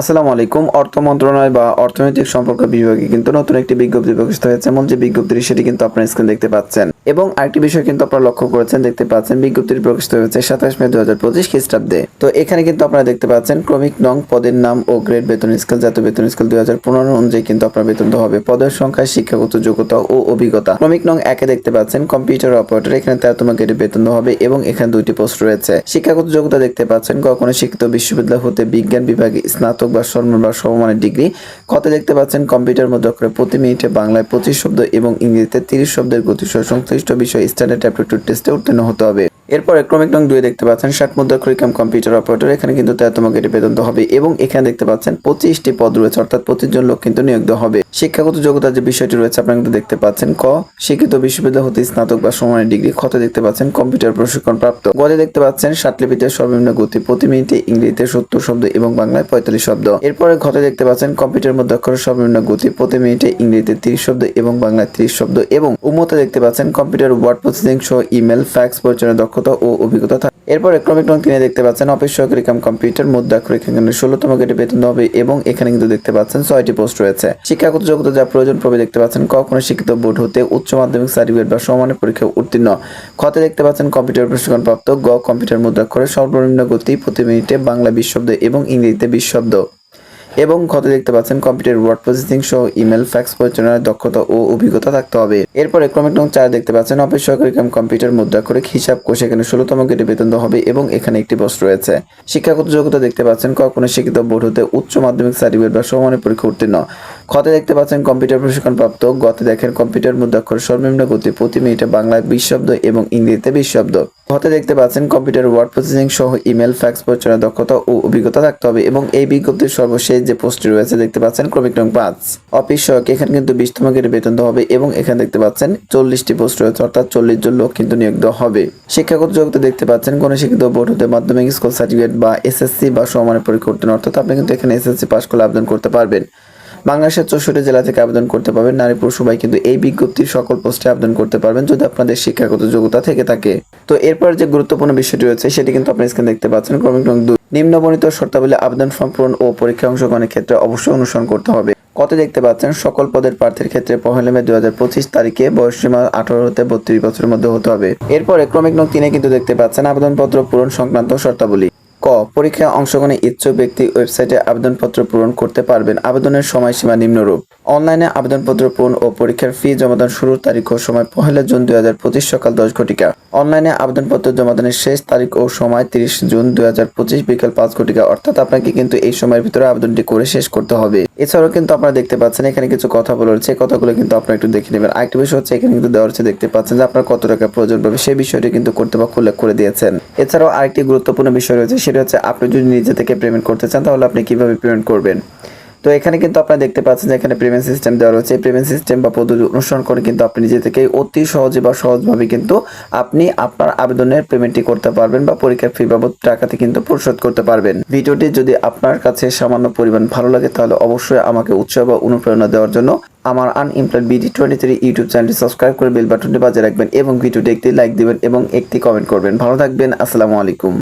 আসসালামু আলাইকুম। অর্থ মন্ত্রণালয় বা অর্থনৈতিক সম্পর্ক বিভাগে কিন্তু নতুন একটি বিজ্ঞপ্তি প্রকাশিত হয়েছে। এমন যে বিজ্ঞপ্তিটি, সেটি কিন্তু আপনার স্ক্রিন দেখতে পাচ্ছেন। এবং আরেকটি বিষয় কিন্তু আপনারা লক্ষ্য করেছেন, দেখতে পাচ্ছেন, বিজ্ঞপ্তিটি প্রকাশিত হয়েছে সাতাশ মে দু হাজার পঁচিশ খ্রিস্টাব্দে। তো এখানে কিন্তু আপনারা দেখতে পাচ্ছেন, ক্রমিক নং পদের নাম ও গ্রেড বেতন স্কেল, জাতীয় বেতন স্কেল দুই হাজার পনেরো অনুযায়ী কিন্তু আপনার বেতন হবে। পদের সংখ্যা, শিক্ষাগত যোগ্যতা ও অভিজ্ঞতা। ক্রমিক নং একে দেখতে পাচ্ছেন, কম্পিউটার অপারেটর। এখানে তেরোতম গ্রেডে বেতন হবে এবং এখানে দুইটি পোস্ট রয়েছে। শিক্ষাগত যোগ্যতা দেখতে পাচ্ছেন, কখনো শিক্ষিত বিশ্ববিদ্যালয় হতে বিজ্ঞান বিভাগে স্নাতক বা সর্বনিম্ন বা সমমানের ডিগ্রি। কত দেখতে পাচ্ছেন কম্পিউটার মধ্যে অক্ষরে প্রতি মিনিটে বাংলায় পঁচিশ শব্দ এবং ইংরেজিতে তিরিশ শব্দের গতিসহ সংশ্লিষ্ট বিষয় স্ট্যান্ডার্ড অ্যাপটিটিউড টেস্টে উত্তীর্ণ হতে হবে। এরপরে ক্রমিক নং দুই দেখতে পাচ্ছেন ষাট মুদ্রাক্ষরিকাম কম্পিউটার অপারেটর এখানে কিন্তু তেরোতম গেটে বেতন হবে এবং এখানে দেখতে পাচ্ছেন পঁচিশটি পদ রয়েছে, অর্থাৎ পঁচিশ জন লোক কিন্তু নিয়োগ হবে। শিক্ষাগত যোগ্যতার যে বিষয়টি রয়েছে, আপনারা কিন্তু দেখতে পাচ্ছেন ক, শিক্ষিত বিশ্ববিদ্যালয় হতে স্নাতক বা সমানের ডিগ্রি ক্ষত দেখতে পাচ্ছেন কম্পিউটার প্রশিক্ষণ প্রাপ্ত গদে দেখতে পাচ্ছেন ষাটলিপিতে সর্বনিম্ন গতি প্রতি মিনিটে ইংরেজিতে সত্তর শব্দ এবং বাংলায় পঁয়তাল্লিশ শব্দ। এরপরে ঘটে দেখতে পাচ্ছেন কম্পিউটার মধ্যে অক্ষরের সর্বনিম্ন গতি প্রতি মিনিটে ইংরেজিতে তিরিশ শব্দ এবং বাংলায় তিরিশ শব্দ এবং উমতে দেখতে পাচ্ছেন কম্পিউটার, ওয়ার্ড প্রসেসিং সহ ইমেল, ফ্যাক্স পরিচালনার দক্ষতা ও অভিজ্ঞতা এরপরে ক্রমিক কিনে দেখতে পাচ্ছেন অফিস সহকারী কাম কম্পিউটার মুদ্রাক্ষরিক এখানে ষোলোতম গেটে বেতন হবে এবং এখানে কিন্তু দেখতে পাচ্ছেন ছয়টি পোস্ট রয়েছে। শিক্ষাগত যোগ্যতা যা প্রয়োজন প্রবে দেখতে পাচ্ছেন ক কোনো শিক্ষিত বোর্ড হতে উচ্চ মাধ্যমিক সার্টিফিকেট বা সমানের পরীক্ষা উত্তীর্ণ। খতে দেখতে পাচ্ছেন কম্পিউটার প্রশিক্ষণ প্রাপ্ত গ কম্পিউটার মুদ্রাক্ষরে সর্বনিম্ন গতি প্রতি মিনিটে বাংলা বিশ এবং ইংরেজিতে বিশ এবং কত দেখতে পাচ্ছেন কম্পিউটার ওয়ার্ড প্রসেসিং সহ ইমেল, ফ্যাক্স পরিচালনার দক্ষতা ও অভিজ্ঞতা থাকতে হবে। এরপরে ক্রমিক নং চার দেখতে পাচ্ছেন অফিস সহকারী কাম কম্পিউটার মুদ্রা করে হিসাব কোষ এখানে ষোলোতম গেটে বেতন হবে এবং এখানে একটি বস রয়েছে। শিক্ষাগত যোগ্যতা দেখতে পাচ্ছেন কখনো শিক্ষিত বোর্ড হতে উচ্চ মাধ্যমিক সার্টিফিকেট বা সমানের পরীক্ষা উত্তীর্ণ। ক্ষতে দেখতে পাচ্ছেন কম্পিউটার প্রশিক্ষণ প্রাপ্ত গতে দেখেন কম্পিউটার মুদ্রাক্ষর সর্বনিম্ন গতি প্রতি মিনিটে বাংলায় বিশ শব্দ এবং ইংরেজিতে বিশ শব্দ। দেখতে পাচ্ছেন কম্পিউটার ওয়ার্ড প্রসেসিং সহ ইমেল, ফ্যাক্স পরিচালনার দক্ষতা ও অভিজ্ঞতা থাকতে হবে এবং এই বিজ্ঞপ্তির সর্বশেষ যে পোস্টটি রয়েছে দেখতে পাচ্ছেন ক্রমিক নং পাঁচ। অফিস সহক এখানে কিন্তু বিশতম গেটে বেতন দেওয়া হবে এবং এখানে দেখতে পাচ্ছেন চল্লিশটি পোস্ট রয়েছে, অর্থাৎ চল্লিশ জন লোক কিন্তু নিয়োগ দেওয়া হবে। শিক্ষাগত যোগ্যতা দেখতে পাচ্ছেন কোন শিক্ষিত বোর্ড হতে মাধ্যমিক স্কুল সার্টিফিকেট বা এসএসসি বা সমানের পরীক্ষা অর্থাৎ আপনি কিন্তু এখানে এসএসসি পাস করলে আবেদন করতে পারবেন। বাংলাদেশের চৌষট্টি জেলা থেকে আবেদন করতে পারবেন। নারী পুরুষ সবাই কিন্তু এই বিজ্ঞপ্তির সকল পোস্টে আবেদন করতে পারবেন যদি আপনাদের শিক্ষাগত যোগ্যতা থেকে থাকে। তো এরপর যে গুরুত্বপূর্ণ বিষয়টি রয়েছে, সেটি কিন্তু আপনি স্ক্রিনে দেখতে পাচ্ছেন। ক্রমিক নং দুই। নিম্নবর্ণিত শর্তাবলী আবেদন ফর্ম পূরণ ও পরীক্ষা অংশগ্রহণের ক্ষেত্রে অবশ্যই অনুসরণ করতে হবে। কত দেখতে পাচ্ছেন? সকল পদের প্রার্থীর ক্ষেত্রে পহেলা মে দুই হাজার পঁচিশ তারিখে বয়সসীমা আঠারো হতে বত্রিশ বছরের মধ্যে হতে হবে। এরপরে ক্রমিক নং তিনে কিন্তু দেখতে পাচ্ছেন আবেদনপত্র পূরণ সংক্রান্ত শর্তাবলী। পরীক্ষায় অংশগ্রহণে ইচ্ছুক ব্যক্তি ওয়েবসাইটে আবেদনপত্র পূরণ করতে পারবেন। আবেদনের সময়সীমা নিম্নরূপ। অনলাইনে আবেদনপত্র পূরণ ও পরীক্ষার ফি জমাদান শুরুর তারিখ ও সময় পহেলা জুন দুই হাজার পঁচিশ সকাল দশ ঘটিকা। অনলাইনে আবেদনপত্র জমাদানের শেষ তারিখ ও সময় তিরিশ জুন দুই হাজার পঁচিশ বিকাল পাঁচ ঘটিকা। অর্থাৎ আপনাকে কিন্তু এই সময়ের ভিতরে আবেদনটি করে শেষ করতে হবে। এছাড়াও কিন্তু আপনারা দেখতে পাচ্ছেন, এখানে কিছু কথা বলা রয়েছে কথাগুলো কিন্তু আপনারা একটু দেখে নেবেন। আরেকটি বিষয় হচ্ছে, এখানে কিন্তু দেওয়া হচ্ছে, দেখতে পাচ্ছেন যে আপনার কত টাকা প্রয়োজন পাবে। সেই বিষয়টি কিন্তু কর্তৃপক্ষ উল্লেখ করে দিয়েছেন। এছাড়াও আরেকটি গুরুত্বপূর্ণ বিষয় রয়েছে, সেটা হচ্ছে, আপনি যদি নিজে থেকে পেমেন্ট করতে চান, তাহলে আপনি কীভাবে পেমেন্ট করবেন? তো এখানে কিন্তু আপনারা দেখতে পাচ্ছেন যে এখানে পেমেন্ট সিস্টেম দেওয়া রয়েছে। পেমেন্ট সিস্টেম বা পদ্ধতি অনুসরণ করে কিন্তু আপনি নিজে থেকে অতি সহজে বা সহজভাবে কিন্তু আপনি আপনার আবেদনের পেমেন্টটি করতে পারবেন বা পরীক্ষার ফি বাবদ টাকাতে কিন্তু পরিশোধ করতে পারবেন। ভিডিওটি যদি আপনার কাছে সামান্য পরিমাণ ভালো লাগে, তাহলে অবশ্যই আমাকে উৎসাহ বা অনুপ্রেরণা দেওয়ার জন্য আমার unemployed BD twenty three YouTube চ্যানেলটি সাবস্ক্রাইব করে বেল বাটনটি বাজিয়ে রাখবেন এবং ভিডিওটি একটি লাইক দিবেন এবং একটি কমেন্ট করবেন। ভালো থাকবেন, আসসালামু আলাইকুম।